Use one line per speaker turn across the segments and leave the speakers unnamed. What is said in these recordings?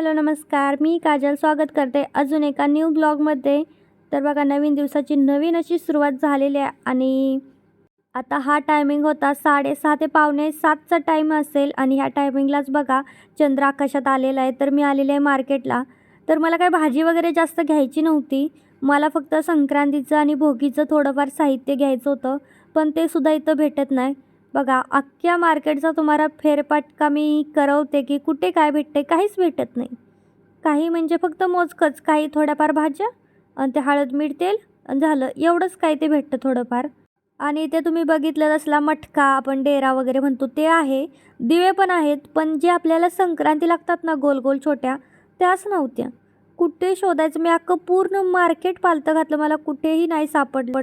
Hello नमस्कार. मी काजल. स्वागत करते अजून एका न्यू ब्लॉगमध्ये तर बघा नवीन दिवसाची नवीन अशी सुरुवात झालेली आहे आणि आता हा टायमिंग होता साडेसहा ते पावणे सातचा टाईम असेल आणि ह्या टायमिंगलाच बघा चंद्र आकाशात आलेला आहे. तर मी आलेले आहे मार्केटला तर मला काय भाजी वगैरे जास्त घ्यायची नव्हती. मला फक्त संक्रांतीचं आणि भोगीचं थोडंफार साहित्य घ्यायचं होतं पण ते सुद्धा इथं भेटत नाही. बघा अख्ख्या मार्केटचा तुम्हाला फेरपाटका मी करवते की कुठे काय भेटते काहीच भेटत नाही. काही म्हणजे फक्त मोजकंच काही थोड्याफार भाज्या आणि ते हळद मीठ तेल आणि झालं एवढंच काही ते भेटतं थोडंफार. आणि ते तुम्ही बघितलं असला मटका आपण डेरा वगैरे म्हणतो ते आहे. दिवे पण आहेत पण जे आपल्याला संक्रांती लागतात ना गोल गोल छोट्या त्याच नव्हत्या. कुठे शोधायचं? मी अख्खं पूर्ण मार्केट पालतं घातलं मला कुठेही नाही सापडलं.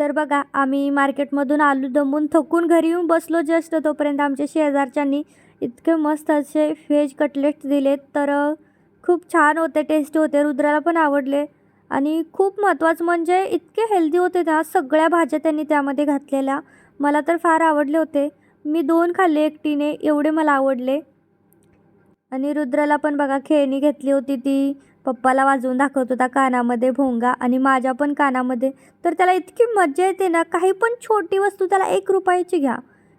तर बघा आम्ही मार्केटमधून आलू दमून थकून घरी येऊन बसलो जस्ट तोपर्यंत आमच्या शेजारच्यांनी इतके मस्त असे व्हेज कटलेट्स दिलेत. तर खूप छान होते टेस्टी होते रुद्राला पण आवडले. आणि खूप महत्त्वाचं म्हणजे इतके हेल्दी होते ना सगळ्या भाज्या त्यांनी त्यामध्ये घातलेल्या. मला तर फार आवडले होते. मी दोन खाल्ले एकटीने एवढे मला आवडले. आणि रुद्राला पण बघा खेळणी घेतली होती ती. पप्पाला वाजवून दाखवत होता कानामध्ये भोंगा आणि माझ्या पण कानामध्ये. तर त्याला इतकी मजा येते ना काही पण छोटी वस्तू त्याला एक रुपयाची घ्या.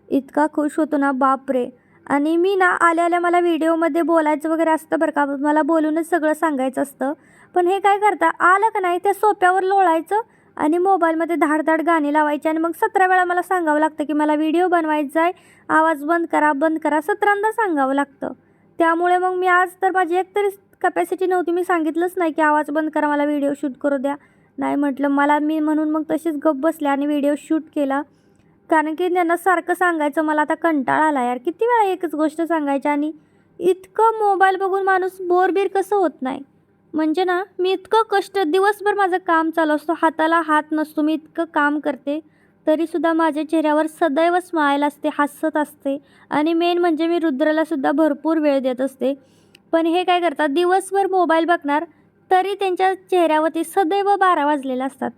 इतका खुश होतो ना बापरे. आणि मी ना आल्या आल्या मला व्हिडिओमध्ये बोलायचं वगैरे असतं बरं का मला बोलूनच सगळं सांगायचं असतं. पण हे काय करता आलं का नाही त्या सोप्यावर लोळायचं आणि मोबाईलमध्ये धाडधाड गाणी लावायची आणि मग सतरा वेळा मला सांगावं लागतं की मला व्हिडिओ बनवायचा आहे आवाज बंद करा बंद करा सतरांदा सांगावं लागतं. त्यामुळे मग मी आज तर माझी एकतरी कपॅसिटी नव्हती. मी सांगितलंच नाही की आवाज बंद करा मला व्हिडिओ शूट करू द्या. नाही म्हटलं. मला मी म्हणून मग तशीच गप्प बसले आणि व्हिडिओ शूट केला. कारण की त्यांना सारखं सांगायचं मला आता कंटाळा आला यार. किती वेळा एकच गोष्ट सांगायची आणि इतकं मोबाईल बघून माणूस बोरबीर कसं होत नाही? म्हणजे ना मी इतकं कष्ट दिवसभर माझं काम चालू असतो. हाताला हात नसतो. मी इतकं काम करते. तरीसुद्धा माझ्या चेहऱ्यावर सदैव स्माईल असते हसत असते. आणि मेन म्हणजे मी रुद्रालासुद्धा भरपूर वेळ देत असते. पण हे काय करतात? दिवसभर मोबाईल बघणार तरी त्यांच्या चेहऱ्यावरती सदैव बारा वाजलेले असतात.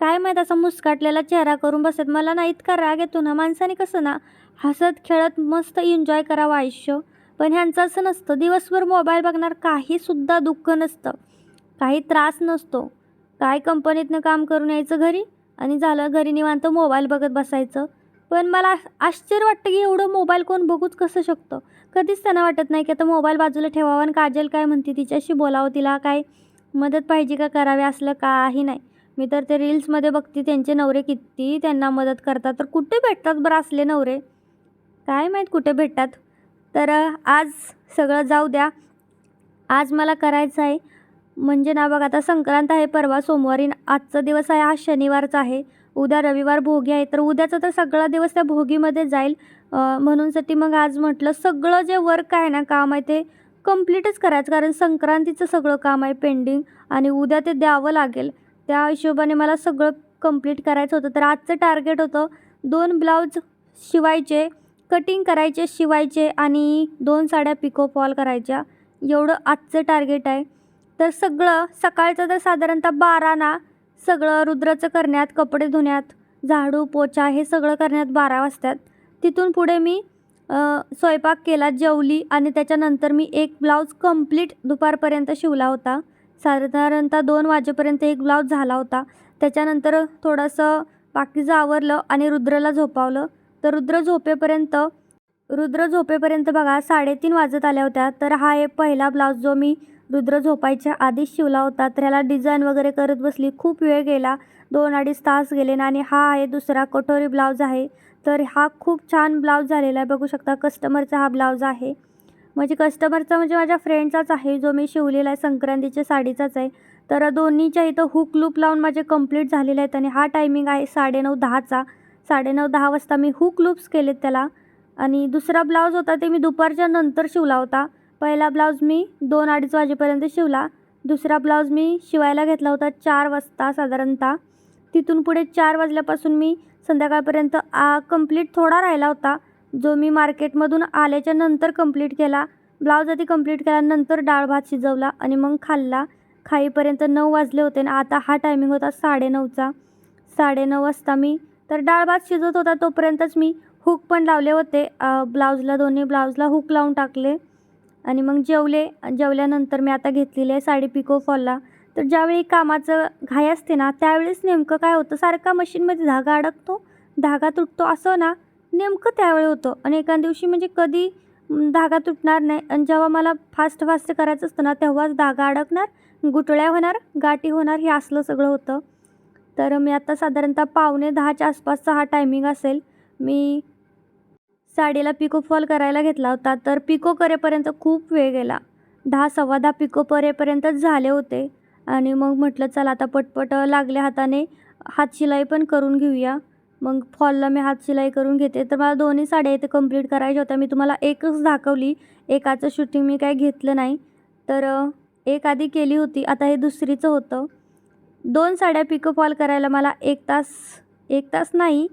काय माहीत असा मुस्काटलेला चेहरा करून बसत मला ना इतका राग येतो ना माणसाने कसं ना हसत खेळत मस्त एन्जॉय करावं आयुष्य? पण ह्यांचं असं नसतं. दिवसभर मोबाईल बघणार काहीसुद्धा दुःख नसतं. काही त्रास नसतो. काय कंपनीतनं काम करून यायचं घरी? आणि झालं घरी निवांत मोबाईल बघत बसायचं. पण मला आश्चर्य वाटतं की एवढं मोबाईल कोण बघूच कसं शकतं? कधीच त्यांना वाटत नाही की आता मोबाईल बाजूला ठेवावा आणि काजल काय म्हणते? तिच्याशी बोलावं तिला काय मदत पाहिजे का करावी असलं काही नाही. मी तर ते रील्समध्ये बघते त्यांचे नवरे किती त्यांना मदत करतात. तर कुठे भेटतात बरं असले नवरे? काय माहीत कुठे भेटतात? तर आज सगळं जाऊ द्या. आज मला करायचं आहे. म्हणजे ना बघ आता संक्रांत आहे परवा सोमवारी आजचा दिवस आहे आज शनिवारचा आहे. उद्या रविवार भोगी आहे तर उद्याचा तर सगळा दिवस त्या भोगीमध्ये जाईल. म्हणूनसाठी मग आज म्हटलं सगळं जे वर्क आहे ना काम आहे ते कम्प्लीटच करायचं कारण संक्रांतीचं सगळं काम आहे पेंडिंग आणि उद्या ते द्यावं लागेल. त्या हिशोबाने मला सगळं कंप्लीट करायचं होतं. तर आजचं टार्गेट होतं दोन ब्लाऊज शिवायचे कटिंग करायचे शिवायचे आणि दोन साड्या पिको फॉल करायच्या. एवढं आजचं टार्गेट आहे. तर सगळं सकाळचं तर साधारणतः बारा ना सगळं रुद्राचं करण्यात कपडे धुण्यात झाडू पोचा हे सगळं करण्यात बारा वाजतात. तिथून पुढे मी स्वयंपाक केला जेवली आणि त्याच्यानंतर मी एक ब्लाऊज कंप्लीट दुपारपर्यंत शिवला होता. साधारणतः दोन वाजेपर्यंत एक ब्लाऊज झाला होता. त्याच्यानंतर थोडंसं बाकीचं आवरलं आणि रुद्रला झोपावलं. तर रुद्र झोपेपर्यंत रुद्र झोपेपर्यंत बघा साडेतीन वाजत आल्या होत्या. तर हा एक पहिला ब्लाऊज जो मी रुद्र झोपायच्या आधीच शिवला होता तर ह्याला डिझाईन वगैरे करत बसली. खूप वेळ गेला दोन अडीच तास गेले आणि हा आहे दुसरा कटोरी ब्लाऊज आहे. तर हा खूप छान ब्लाऊज झालेला आहे. बघू शकता कस्टमरचा हा ब्लाऊज आहे. म्हणजे कस्टमरचा म्हणजे माझ्या फ्रेंडचाच आहे जो मी शिवलेला आहे संक्रांतीच्या साडीचाच आहे. तर दोन्हीच्या इथं हुक लूप लावून माझे कंप्लीट झालेले आहेत आणि हा टायमिंग आहे साडेनऊ दहाचा. साडेनऊ दहा वाजता मी हुक लूप्स केलेत त्याला. आणि दुसरा ब्लाऊज होता ते मी दुपारच्या नंतर शिवला होता. पहिला ब्लाऊज मी दोन अडीच वाजेपर्यंत शिवला. दुसरा ब्लाऊज मी शिवायला घेतला होता चार वाजता साधारणतः. तिथून पुढे चार वाजल्यापासून मी संध्याकाळपर्यंत आ कंप्लीट थोडा राहिला होता. जो मी मार्केटमधून आल्याच्यानंतर कंप्लीट केला. ब्लाऊज आधी कंप्लीट केल्यानंतर डाळ भात शिजवला आणि मग खाल्ला. खाईपर्यंत नऊ वाजले होते आणि आता हा टायमिंग होता साडेनऊचा. साडेनऊ वाजता मी तर डाळ भात शिजत होता तोपर्यंतच मी हुक पण लावले होते. ब्लाऊजला दोन्ही ब्लाऊजला हुक लावून टाकले. आणि मग जेवले. जेवल्यानंतर मी आता घेतलेली आहे साडी पिको फॉलला तर ज्यावेळी कामाचं घाई असते ना त्यावेळेस नेमकं काय होतं? सारखा मशीनमध्ये धागा अडकतो धागा तुटतो असं ना नेमकं त्यावेळी होतं. आणि एका दिवशी म्हणजे कधी धागा तुटणार नाही. आणि जेव्हा मला फास्ट फास्ट करायचं असतं ना तेव्हाच धागा अडकणार गुटळ्या होणार गाठी होणार हे असलं सगळं होतं. तर मी आता साधारणतः पावणे दहाच्या आसपासचा हा टायमिंग असेल. मी साडीला पिको फॉल करायला घेतला होता तर पिको करेपर्यंत खूप वेळ गेला. दहा सव्वा दहा पिको करेपर्यंतच झाले होते. आणि मग म्हटलं चला आता पटपट लागल्या हाताने हातशिलाई पण करून घेऊया. मग फॉलला मी हात शिलाई करून घेते. तर मला दोन्ही साड्या इथे कंप्लीट करायच्या होत्या. मी तुम्हाला एकच दाखवली. एकाचं शूटिंग मी काय घेतलं नाही. तर एक आधी केली होती. आता हे दुसरीचं होतं. दोन साड्या पिको फॉल करायला मला एक तास एक तास नाही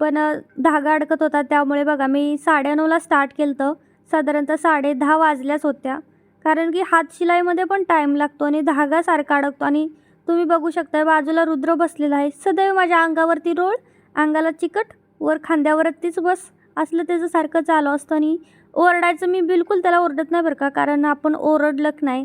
पण धागा अडकत होता. त्यामुळे बघा मी साडेनऊला स्टार्ट केलं होतं साधारणतः साडे दहा वाजल्याच होत्या. कारण की हातशिलाईमध्ये पण टाईम लागतो आणि धागा सारखा अडकतो. आणि तुम्ही बघू शकता बाजूला रुद्र बसलेला आहे. सदैव माझ्या अंगावरती रोळ अंगाला चिकट वर खांद्यावरतीच बस. असलं त्याचं सारखं चालू असतं आणि ओरडायचं मी बिलकुल त्याला ओरडत नाही बरं का. कारण आपण ओरडलं नाही.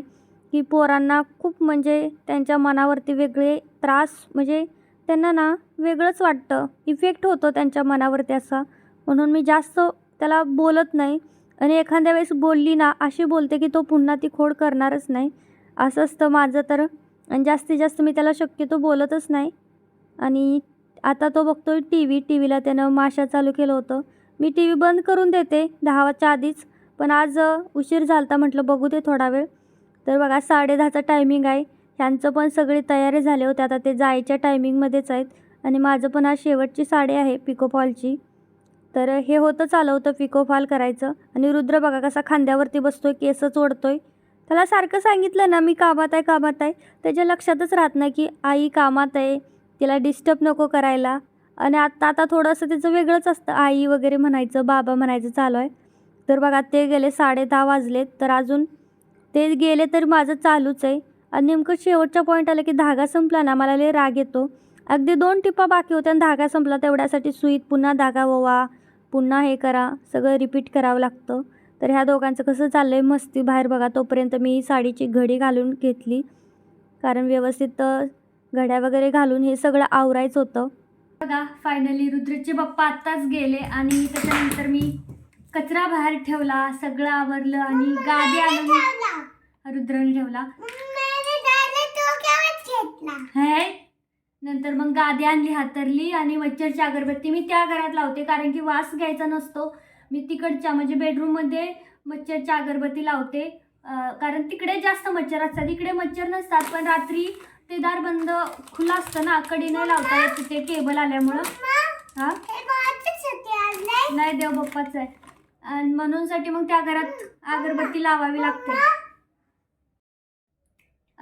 की पोरांना खूप म्हणजे त्यांच्या मनावरती वेगळे त्रास म्हणजे त्यांना ना वेगळंच वाटतं. इफेक्ट होतो त्यांच्या मनावरती असा. म्हणून मी जास्त त्याला बोलत नाही. आणि एखाद्या वेळेस बोलली ना अशी बोलते की तो पुन्हा ती खोड करणारच नाही. असं असतं माझं तर. आणि जास्तीत जास्त मी त्याला शक्यतो बोलतच नाही. आणि आता तो बघतोय टी व्ही. टी व्हीला त्यानं माशा चालू केलं होतं. मी टी व्ही बंद करून देते दहाच्या आधीच. पण आज उशीर झाला होता म्हटलं बघू दे थोडा वेळ. तर बघा साडेदहाचा टायमिंग आहे. ह्यांचं पण सगळी तयारी झाली होती. आता ते जायच्या टायमिंगमध्येच आहेत. आणि माझं पण आज शेवटची साडी आहे पिकोफॉलची तर हे होतं चालू होतं करायचं. आणि रुद्र बघा कसा खांद्यावरती बसतो बसतोय केसच आहे त्याला सारखं सांगितलं ना मी कामात आहे कामात आहे. त्याच्या लक्षातच राहत नाही की आई कामात आहे तिला डिस्टर्ब नको करायला. आणि आत्ता आता थोडंसं त्याचं वेगळंच असतं. आई वगैरे म्हणायचं बाबा म्हणायचं चालू आहे. तर बघा ते गेले साडे दहा वाजलेत. तर अजून ते गेले तर माझं चालूच आहे. आणि नेमकं शेवटच्या पॉईंट आलं की धागा संपला ना मला लय राग येतो. अगदी दोन टिपा बाकी होत्या आणि धागा संपला तेवढ्यासाठी सुईत पुन्हा धागा ववा पुन्हा हे करा सगळं रिपीट करावं लागतं. तर ह्या दोघांचं कसं चाललं आहे मस्ती बाहेर बघा तोपर्यंत मी साडीची घडी घालून घेतली. कारण व्यवस्थित घड्या वगैरे घालून हे सगळं आवरायचं होतं. बघा फायनली रुद्रचे पप्पा आत्ताच गेले आणि त्याच्यानंतर मी कचरा बाहेर ठेवला सगळं आवरलं आणि गादी आणून रुद्रने ठेवला. है? नंतर मग गादी आणली हातरली आणि मच्छरची अगरबत्ती मी त्या घरात लावते. कारण की वास घ्यायचा नसतो. मी तिकडच्या म्हणजे बेडरूममध्ये मच्छरची अगरबत्ती लावते. कारण तिकडे जास्त मच्छर असतात. इकडे मच्छर नसतात. पण रात्री ते दार बंद खुलं असतं ना. कडी नाही लावता येत तिथे केबल आल्यामुळं. हा? नाही? देव बाप्पाच आहे. आणि म्हणूनसाठी मग त्या घरात अगरबत्ती लावावी लागते.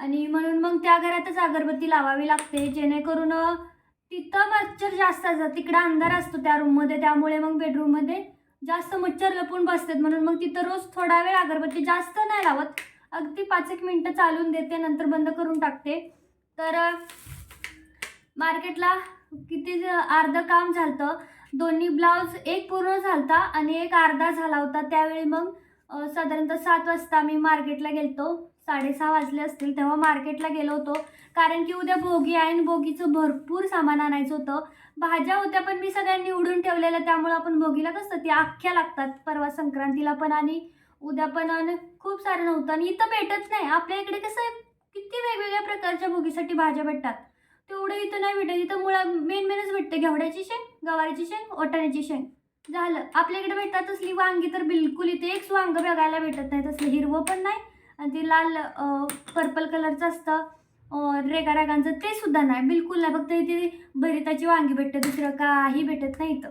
आणि म्हणून मग त्या घरातच अगरबत्ती लावावी लागते जेणेकरून तिथं मच्छर जास्त असतात. तिकडं अंधार असतो त्या रूममध्ये त्यामुळे मग बेडरूममध्ये जास्त मच्छर लपून बसतात. म्हणून मग तिथं रोज थोडा वेळ अगरबत्ती जास्त नाही लावत. अगदी पाच एक मिनटं चालून देते नंतर बंद करून टाकते. तर मार्केटला किती ज- अर्धं काम झालं दोन्ही ब्लाऊज एक पूर्ण झालता आणि एक अर्धा झाला होता. त्यावेळी मग साधारणतः सात वाजता मी मार्केटला गेलतो. साडेसहा वाजले असतील तेव्हा मार्केटला गेलो होतो. कारण की उद्या भोगी आहे आणि भोगीचं भरपूर सामान आणायचं होतं. भाज्या होत्या पण मी सगळ्या निवडून ठेवलेल्या त्यामुळं आपण भोगीला कसं ती अख्ख्या लागतात. परवा संक्रांतीला पण आणि उद्या पण आणि खूप सारं नव्हतं. आणि इथं भेटत नाही. आपल्या इकडे कसं आहे किती वेगवेगळ्या प्रकारच्या भोगीसाठी भाज्या भेटतात. तेवढं इथं नाही भेटत. इथं मुळा मेन मेनच भेटते. घेवड्याची शेंग गवारीची शेंग ओटाण्याची शेंग. झालं. आपल्या इकडे भेटतात तसली वांगी तर बिलकुल इथे एक वांग बघायला भेटत नाही. तसलं हिरवं पण नाही. आणि ते लाल पर्पल कलरचं असतं. रेगा रेगांचं ते सुद्धा नाही. बिलकुल नाही. फक्त इथे भरिताची वांगी भेटते दुसरं काही भेटत नाही इथं.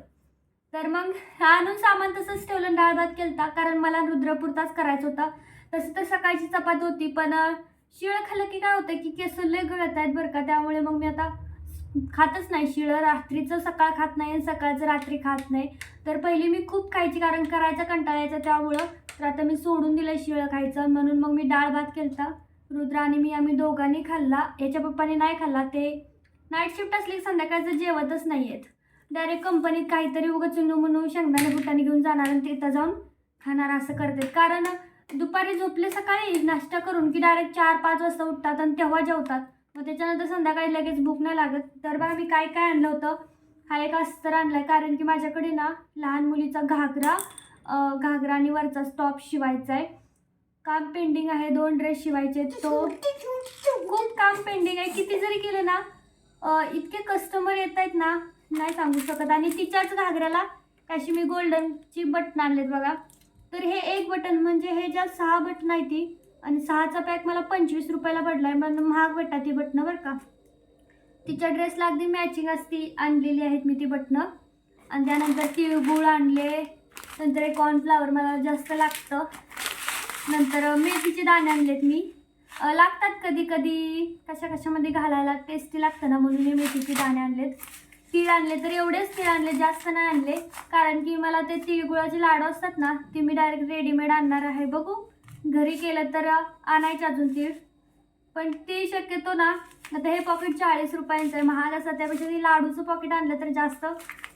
तर मग आणून सामान तसंच ठेवलं डाळ भात केलता. कारण मला रुद्रपुरताच करायचं होता. तसं तर सकाळची चपात होती पण शिळ शिळं खाल्लं की काय होतं की केस लय गळत आहेत बरं का. त्यामुळे मग मी आता खातच नाही. शिळं रात्रीचं सकाळ खात नाही आणि सकाळचं रात्री खात नाही. तर पहिली मी खूप खायची कारण करायचं कंटाळायचं त्यामुळं. तर आता मी सोडून दिलं शिळं खायचं. म्हणून मग मी डाळ भात केलता. रुद्र आणि मी आम्ही दोघांनी खाल्ला. याच्या पप्पाने नाही खाल्ला. ते नाईट शिफ्ट असली की संध्याकाळचं जेवतच नाही आहेत डायरेक्ट कंपनीत काहीतरी उगाच चुनू म्हणून शेंगदाणे फुटाने घेऊन जाणार आणि तिथं जाऊन खाणार असं करतात. कारण दुपारी झोपले सकाळी नाश्ता करून की डायरेक्ट चार पाच वाजता उठतात आणि तेव्हा जेवतात. मग त्याच्यानंतर संध्याकाळी लगेच भूक नाही लागत. तर बघा मी काय काय आणलं होतं. हा एक अस्तर आणलाय. कारण की माझ्याकडे ना लहान मुलीचा घागरा घागरा आणि वरचा स्टॉप शिवायचा आहे काम पेंडिंग आहे. दोन ड्रेस शिवायचे. आहेत. तो खूप काम पेंडिंग आहे. किती जरी केलं ना इतके कस्टमर येत आहेत ना नाही सांगू शकत. आणि तिच्याच घागऱ्याला काशी मी गोल्डनची बटन आणलेत बघा. तर हे एक बटन म्हणजे हे ज्या सहा बटन आहे ती आणि सहाचा पॅक मला पंचवीस रुपयाला पडला आहे पण महाग भेटा ती बटणं बरं का. तिच्या ड्रेसला अगदी मॅचिंग असती आणलेली आहेत मी ती बटणं. आणि त्यानंतर तिळगुळ आणले. नंतर एक कॉर्नफ्लावर मला जास्त लागतं. नंतर मेथीचे दाणे आणलेत मी. लागतात कधी कधी. कशा कशामध्ये घालायला टेस्टी लागतं ना म्हणून मी मेथीचे दाणे आणलेत. तीळ आणले तर एवढेच तीळ आणले जास्त नाही आणले. कारण की मला ते तिळगुळाचे लाडू असतात ना ते मी डायरेक्ट रेडीमेड आणणार आहे. बघू. घरी केलं तर आणायचे अजून तीळ पण ते शक्यतो ना आता हे पॉकेट चाळीस रुपयांचं आहे. महाग असं त्यापेक्षा ते लाडूचं पॉकेट आणलं तर जास्त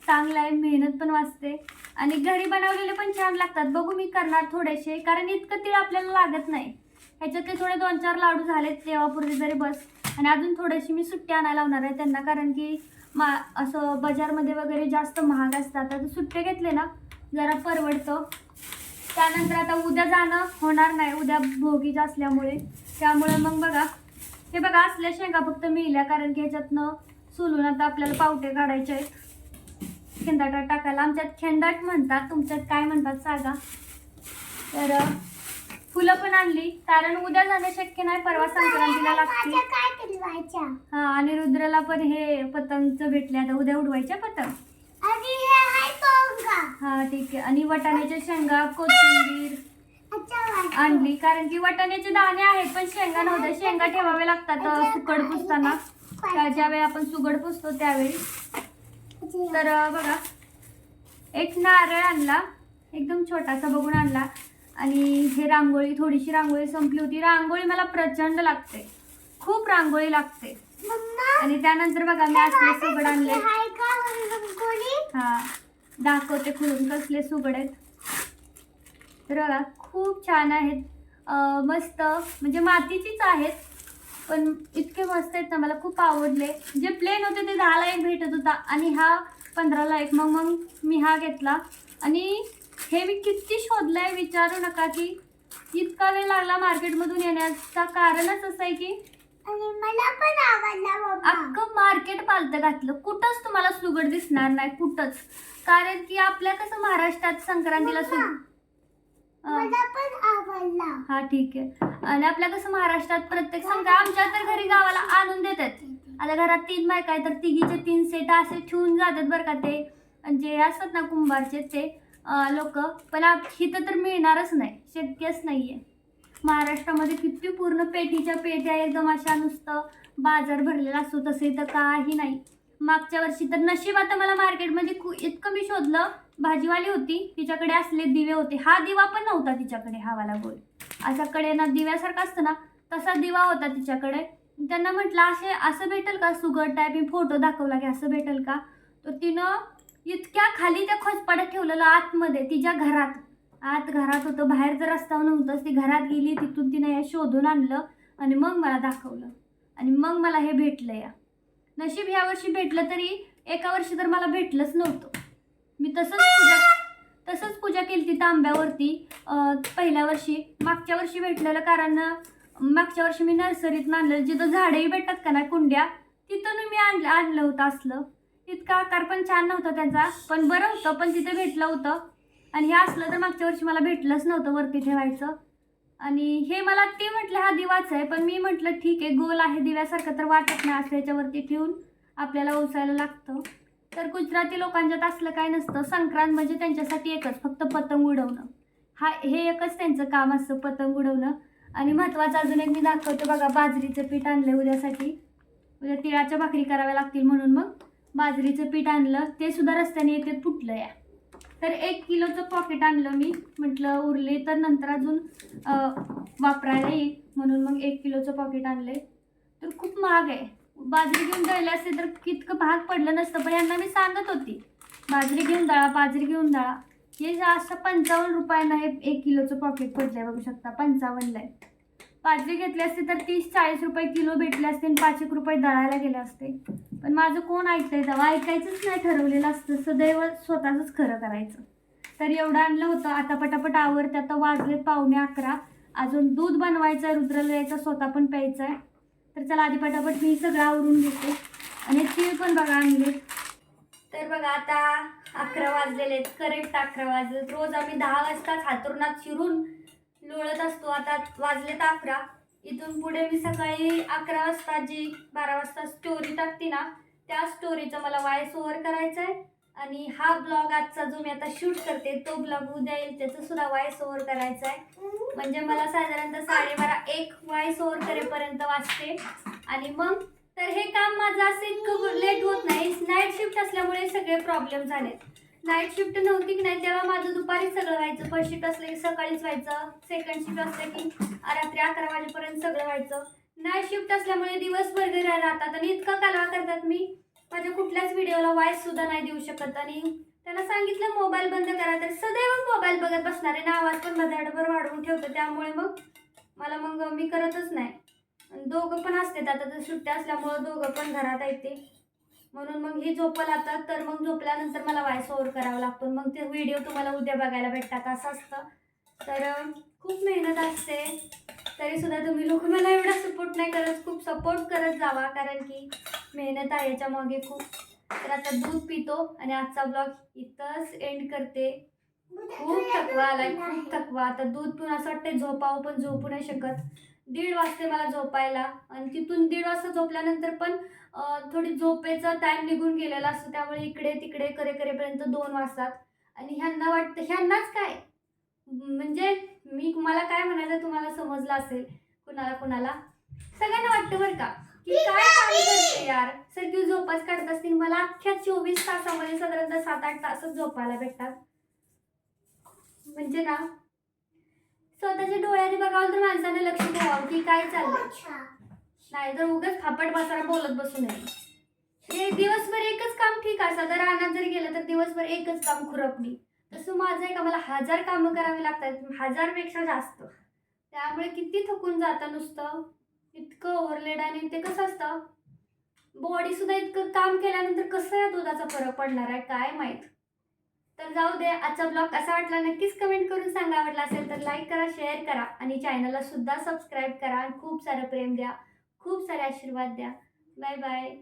चांगलं आहे मेहनत पण वाचते. आणि घरी बनवलेले पण छान लागतात. बघू मी करणार थोडेसे कारण इतकं तीळ आपल्याला लागत नाही. ह्याच्यातले थोडे दोन चार लाडू झालेत तेव्हापूर्वी तरी बस. आणि अजून थोडेशी मी सुट्टी आणायला लावणार आहे त्यांना कारण की मा असं बाजारमध्ये वगैरे जास्त महाग असतात. आता सुट्टे घेतले ना जरा परवडतं. त्यानंतर आता उद्या जाणं होणार नाही. उद्या भोगीच असल्यामुळे. त्यामुळे मग बघा. हे बघा असल्या शेंगा फक्त मिळल्या कारण की ह्याच्यातनं सोलून आता आपल्याला पावटे काढायचे आहेत. खेंदाटात टाकायला. आमच्यात खेंदाट म्हणतात. तुमच्यात काय म्हणतात सांगा. तर फुलं पण आणली. कारण उद्या जाणं शक्य नाही. परवा संक्रांतीला लागते हा आणि रुद्रला पण हे पतंगचं भेटले आता उद्या उडवायच्या पतंग?
हे
हा ठीक आहे. आणि वटाण्याच्या शेंगा कोथिंबीर आणली. कारण की वाटाण्याचे दाणे आहेत पण शेंगा नव्हत्या. शेंगा ठेवावे लागतात सुकड पुसताना. ज्यावेळी आपण सुगड पुसतो त्यावेळी. तर बघा. एक नारळ आणला. एकदम छोटासा बघून आणला. आणि हे रांगोळी थोडीशी रांगोळी संपली होती. रांगोळी मला प्रचंड लागते. खूप रांगोळी लागते. आणि त्यानंतर बघा मी असले सुगड आणले हा. दाखवते खुलून कसले सुगड आहेत. तर बघा खूप छान आहेत. मस्त म्हणजे मातीचीच आहेत पण इतके मस्त आहेत ना मला खूप आवडले. जे प्लेन होते ते दहाला एक भेटत होता आणि हा पंधराला एक. मग मग मी हा घेतला. आणि हे मी किती शोधलंय विचारू नका की इतका वेळ लागला मार्केटमधून येण्याचा. कारणच असं आहे की
मला पण आवडला
अख्खं मार्केट पालतं घातलं. कुठंच तुम्हाला सुगड दिसणार नाही कुठंच. कारण की आपल्या कसं महाराष्ट्रात संक्रांतीला सु
मम्मा,
अं,
मला पण आवडला.
हा ठीक आहे. आणि आपल्या कसं महाराष्ट्रात प्रत्येक संक्रांत आमच्या तर घरी गावाला आणून देतात. आता घरात तीन बायका आहे तर तिघीचे तीन सेट असे ठेवून जातात बरं का ते. आणि जे असतात ना कुंभारचे ते लोक. पण इथं तर मिळणारच नाही. शक्यच नाही आहे महाराष्ट्रामध्ये किती पूर्ण पेटीच्या पेट्या एकदम अशा नुसतं बाजार भरलेला असतो तसे तर काही नाही. मागच्या वर्षी तर नशीब आता मला मार्केटमध्ये खूप इतकं मी शोधलं. भाजीवाली होती तिच्याकडे असले दिवे होते. हा दिवा पण नव्हता तिच्याकडे हा वाला गोल. असा कडे ना दिव्यासारखा असतं ना तसा दिवा होता तिच्याकडे. त्यांना म्हटलं असे असं भेटेल का सुगर टाईप मी फोटो दाखवला की असं भेटेल का? तर तिनं इतक्या खाली त्या खोजपाड्यात ठेवलेलं आतमध्ये तिच्या घरात. आत घरात होतं बाहेर जर रस्ता नव्हतंच ती घरात गेली तिथून तिनं हे शोधून आणलं आणि मग मला दाखवलं. आणि मग मला हे भेटलं या. नशीब ह्या वर्षी भेटलं तरी एका वर्षी तर मला भेटलंच नव्हतं. मी तसंच पूजा तसंच पूजा केली ती तांब्यावरती पहिल्या वर्षी मागच्या वर्षी भेटलेलं कारण मागच्या वर्षी मी नर्सरीत आणलं जिथं झाडंही भेटतात का नाही कुंड्या तिथून मी आणलं आणलं होतं असलं. इतका आकार पण छान नव्हता त्यांचा पण बरं होतं पण तिथे भेटलं होतं. आणि हे असलं तर मागच्या वर्षी मला भेटलंच नव्हतं वरती ठेवायचं. आणि हे मला ते म्हटलं हा दिवाच आहे पण मी म्हटलं ठीक आहे गोल आहे दिव्यासारखं तर वाटत नाही असं याच्यावरती ठेवून आपल्याला ओसायला लागतं. तर गुजराती लोकांच्यात असलं काय नसतं संक्रांत म्हणजे त्यांच्यासाठी एकच फक्त पतंग उडवणं. हा हे एकच त्यांचं काम असतं पतंग उडवणं. आणि महत्त्वाचं अजून एक मी दाखवतो बघा बाजरीचं पीठ आणलं उद्यासाठी. उद्या तिळाच्या भाकरी कराव्या लागतील म्हणून मग बाजरीचं पीठ आणलं ते सुद्धा रस्त्याने येते फुटलं या. तर एक किलोचं पॉकेट आणलं मी. म्हटलं उरले तर नंतर अजून वापरायला येईल. म्हणून मग एक किलोचं पॉकेट आणले. तर खूप महाग आहे. बाजरी घेऊन दळले असते तर कितकं भाग पडलं नसतं पण यांना मी सांगत होती बाजरी घेऊन दळा बाजरी घेऊन दळा हे असं पंचावन्न रुपयांना हे एक किलोचं पॉकेट पडलं आहे बघू शकता पंचावन्नला आहे. पाचवी घेतली असते तर तीस चाळीस रुपये किलो भेटले असते आणि पाच एक रुपये दळायला गेले असते. पण माझं कोण ऐकतंय तेव्हा? ऐकायचंच नाही ठरवलेलं असतं. सदैव स्वतःचंच खरं करायचं. तर एवढं आणलं होतं. आता पटापट आवरते. आता वाजले पावणे अकरा. अजून दूध बनवायचं आहे रुद्राला यायचं स्वतः पण प्यायचं आहे तर चला आधी पटापट मी सगळं आवरून घेते. आणि तीळ पण बघा आणले. तर बघा आता अकरा वाजलेले आहेत. करेक्ट अकरा वाजले रोज आम्ही दहा वाजताच हातरुणात शिरून लोळत असतो. आता वाजलेत अकरा. इथून पुढे मी सकाळी अकरा वाजता जी बारा वाजता स्टोरी टाकते ना त्या स्टोरीचं मला वॉइस ओव्हर करायचं आहे आणि हा ब्लॉग आजचा जो मी आता शूट करते तो ब्लॉग उद्या येईल त्याचं सुद्धा वॉइस ओव्हर करायचा आहे म्हणजे मला साधारणतः साडेबारा एक वॉइस ओव्हर करेपर्यंत वाचते. आणि मग तर हे काम माझं असं इतकं लेट होत नाही. नाईट शिफ्ट असल्यामुळे सगळे प्रॉब्लेम झालेत. नाईट शिफ्ट नव्हती की नाही तेव्हा माझं दुपारीच सगळं व्हायचं. फर्स्ट शिफ्ट असलं की सकाळीच व्हायचं. सेकंड शिफ्ट असलं की रात्री अकरा वाजेपर्यंत सगळं व्हायचं. नाईट शिफ्ट असल्यामुळे दिवसभर घरी राहतात आणि इतका कालवा करतात मी. माझ्या कुठल्याच व्हिडिओला वॉइस सुद्धा नाही देऊ शकत. आणि त्यांना सांगितलं मोबाईल बंद करा. तर सदैव मोबाईल बघत बसणार. आहे ना आवाज पण बजाडभर वाढवून ठेवतो. त्यामुळे मग मला मग मी करतच नाही. आणि दोघं पण असते आता तर सुट्ट्या असल्यामुळं दोघं पण घरात येते म्हणून मग हे झोपल आता तर मग झोपल्यानंतर मला वॉइस ओव्हर करावा लागतो. मग ते व्हिडिओ तुम्हाला उद्या बघायला भेटतात असं असतं. तर खूप मेहनत असते. तरी सुद्धा तुम्ही लोक मला एवढा सपोर्ट नाही करत. खूप सपोर्ट करत जावा कारण की मेहनत आहे याच्या मागे खूप. तर आता दूध पितो आणि आजचा ब्लॉग इथंच एंड करते. खूप थकवा आलाय खूप थकवा. आता दूध पिऊन असं वाटतंय झोपावं पण झोपू नाही शकत. दीड वाजते मला झोपायला. आणि तिथून दीड वाजता झोपल्यानंतर पण थोडी झोपेचा टाईम निघून गेलेला असतो. त्यामुळे इकडे तिकडे करे करेपर्यंत दोन वाजतात. आणि ह्यांना वाटतं ह्यांनाच काय? म्हणजे मी मला काय म्हणायचं तुम्हाला समजलं असेल. कुणाला कुणाला? सगळ्यांना वाटतं बरं का की काय करते यार? सर झोपाच काढत असतील. मला अख्ख्या चोवीस तासामध्ये साधारणतः सात आठ तासच झोपायला भेटतात. म्हणजे ना स्वतःच्या डोळ्याने बघावं तर माणसाने लक्ष ठेवावं की काय चाललंय. नाही तर उगाच खापट बसारा बोलत बसू नये. हे दिवसभर एकच काम ठीक असं तर रानात जर गेलं तर दिवसभर एकच काम खुरपणी. तसं माझं आहे का मला हजार कामं करावी लागतात हजारपेक्षा जास्त. त्यामुळे किती थकून जातं नुसतं. इतकं ओव्हरलेड आणि ते कसं असतं? बॉडी सुद्धा इतकं काम केल्यानंतर कसं या दुधाचा फरक पडणार आहे काय माहीत? तर जाऊ दे आजचा ब्लॉग कसा वाटला नक्कीच कमेंट करून सांगा आवडला असेल तर लाईक करा शेअर करा आणि चॅनलला सुद्धा सबस्क्राईब करा आणि खूप सारं प्रेम द्या. खूप सारे आशीर्वाद द्या. Bye bye.